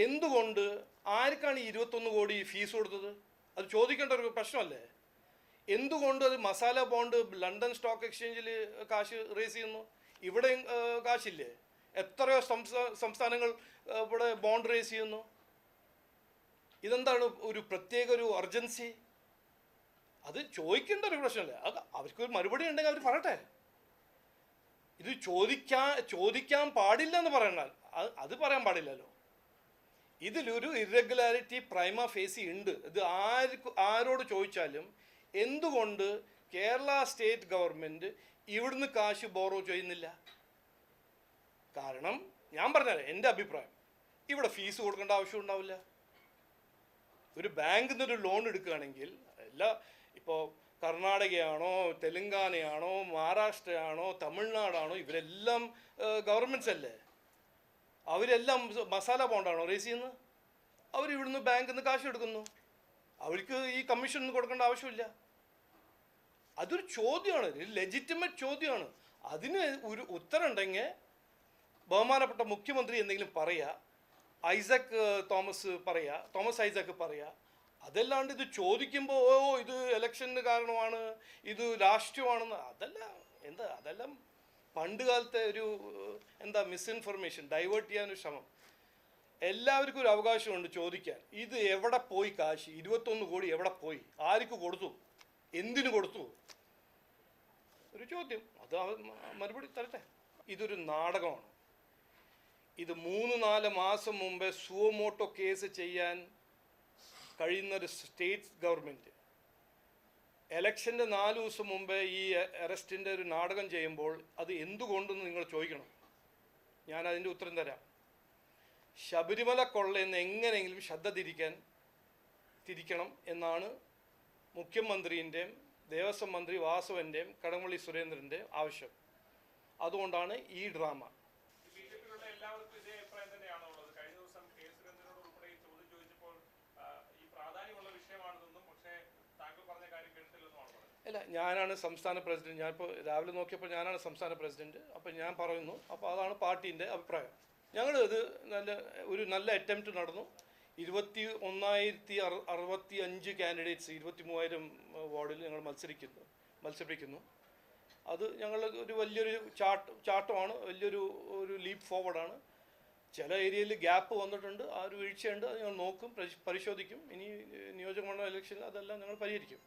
എന്തുകൊണ്ട് ആർക്കാണ് ഈ ഇരുപത്തൊന്ന് കോടി ഫീസ് കൊടുത്തത്? അത് ചോദിക്കേണ്ട ഒരു പ്രശ്നമല്ലേ? എന്തുകൊണ്ട് അത് മസാല ബോണ്ട് ലണ്ടൻ സ്റ്റോക്ക് എക്സ്ചേഞ്ചിൽ കാശ് റേസ് ചെയ്യുന്നു? ഇവിടെ കാശില്ലേ? എത്രയോ സംസ്ഥാ- സംസ്ഥാനങ്ങൾ ഇവിടെ ബോണ്ട് റേസ് ചെയ്യുന്നു. ഇതെന്താണ് ഒരു പ്രത്യേക ഒരു അർജൻസി അത് ചോദിക്കേണ്ട ഒരു പ്രശ്നമല്ലേ? അത് അവർക്ക് ഒരു മറുപടി ഉണ്ടെങ്കിൽ അവർ പറയട്ടെ. ഇത് ചോദിക്കാൻ ചോദിക്കാൻ പാടില്ല എന്ന് പറയണ അത് പറയാൻ പാടില്ലല്ലോ. ഇതിലൊരു ഇറഗുലാരിറ്റി പ്രൈമ ഫേസി ഉണ്ട്. ഇത് ആർക്ക് ആരോട് ചോദിച്ചാലും എന്തുകൊണ്ട് കേരള സ്റ്റേറ്റ് ഗവൺമെന്റ് ഇവിടുന്ന് കാശ് ബോറോ ചെയ്യുന്നില്ല? കാരണം ഞാൻ പറഞ്ഞത് എന്റെ അഭിപ്രായം. ഇവിടെ ഫീസ് കൊടുക്കേണ്ട ആവശ്യം ഉണ്ടാവില്ല. ഒരു ബാങ്കിൽ നിന്നൊരു ലോൺ എടുക്കുകയാണെങ്കിൽ അല്ല ഇപ്പോൾ കർണാടകയാണോ തെലുങ്കാനയാണോ മഹാരാഷ്ട്രയാണോ തമിഴ്നാടാണോ ഇവരെല്ലാം ഗവൺമെന്റ്സ് അല്ലേ? അവരെല്ലാം മസാല ബോണ്ടാണോ റേസ് ചെയ്യുന്നത് അവർ ഇവിടുന്ന് ബാങ്കിൽ നിന്ന് കാശ് എടുക്കുന്നു. അവർക്ക് ഈ കമ്മീഷൻ ഒന്നും കൊടുക്കേണ്ട ആവശ്യമില്ല. അതൊരു ചോദ്യമാണ് ഒരു ലെജിറ്റിമേറ്റ് ചോദ്യമാണ്. അതിന് ഒരു ഉത്തരം ഉണ്ടെങ്കിൽ ബഹുമാനപ്പെട്ട മുഖ്യമന്ത്രി എന്തെങ്കിലും പറയുക ഐസക് തോമസ് പറയുക തോമസ് ഐസക് പറയുക അതല്ലാണ്ട് ഇത് ചോദിക്കുമ്പോൾ ഓ ഇത് ഇലക്ഷന് കാരണമാണ് ഇത് രാഷ്ട്രീയമാണെന്ന് അതല്ല എന്താ അതെല്ലാം പണ്ട് കാലത്തെ ഒരു എന്താ മിസ്ഇൻഫർമേഷൻ ഡൈവേർട്ട് ചെയ്യാനൊരു ശ്രമം. എല്ലാവർക്കും ഒരു അവകാശമുണ്ട് ചോദിക്കാൻ. ഇത് എവിടെ പോയി കാശ്? ഇരുപത്തൊന്ന് കോടി എവിടെ പോയി? ആർക്ക് കൊടുത്തു? എന്തിനു കൊടുത്തു? ഒരു ചോദ്യം. അത് മറുപടി തരട്ടെ. ഇതൊരു നാടകമാണ്. ഇത് മൂന്ന് നാല് മാസം മുമ്പേ സുവമോട്ടോ കേസ് ചെയ്യാൻ കഴിയുന്ന ഒരു സ്റ്റേറ്റ് ഗവൺമെന്റ് എലക്ഷന്റെ നാല് ദിവസം മുമ്പേ ഈ അറസ്റ്റിന്റെ ഒരു നാടകം ചെയ്യുമ്പോൾ അത് എന്തുകൊണ്ടെന്ന് നിങ്ങൾ ചോദിക്കണം. ഞാൻ അതിന്റെ ഉത്തരം തരാം. ശബരിമല കൊള്ളയെന്ന് എങ്ങനെയെങ്കിലും ശ്രദ്ധ തിരിക്കാൻ തിരിക്കണം എന്നാണ് മുഖ്യമന്ത്രിന്റെയും ദേവസ്വം മന്ത്രി വാസവന്റെയും കടകംപള്ളി സുരേന്ദ്രന്റെയും ആവശ്യം. അതുകൊണ്ടാണ് ഈ ഡ്രാമ. അല്ല ഞാനാണ് സംസ്ഥാന പ്രസിഡന്റ്. ഞാനിപ്പോൾ രാവിലെ നോക്കിയപ്പോൾ ഞാനാണ് സംസ്ഥാന പ്രസിഡന്റ്. അപ്പോൾ ഞാൻ പറയുന്നു. അപ്പോൾ അതാണ് പാർട്ടീന്റെ അഭിപ്രായം. ഞങ്ങൾ ഇത് നല്ല ഒരു നല്ല അറ്റംപ്റ്റ് നടന്നു. ഇരുപത്തി ഒന്നായിരത്തി അറു അറുപത്തി അഞ്ച് കാൻഡിഡേറ്റ്സ് ഇരുപത്തി മൂവായിരം വാർഡിൽ ഞങ്ങൾ മത്സരിക്കുന്നു മത്സരിപ്പിക്കുന്നു. അത് ഞങ്ങൾ ഒരു വലിയൊരു ചാട്ട് ചാട്ടമാണ്. വലിയൊരു ഒരു ലീപ്പ് ഫോർവേഡാണ് ചില ഏരിയയിൽ ഗ്യാപ്പ് വന്നിട്ടുണ്ട്. ആ ഒരു വീഴ്ചയുണ്ട്. അത് ഞങ്ങൾ നോക്കും പരിശ്- പരിശോധിക്കും. ഇനി നിയോജകമണ്ഡല ഇലക്ഷനിൽ അതെല്ലാം ഞങ്ങൾ പരിഹരിക്കും.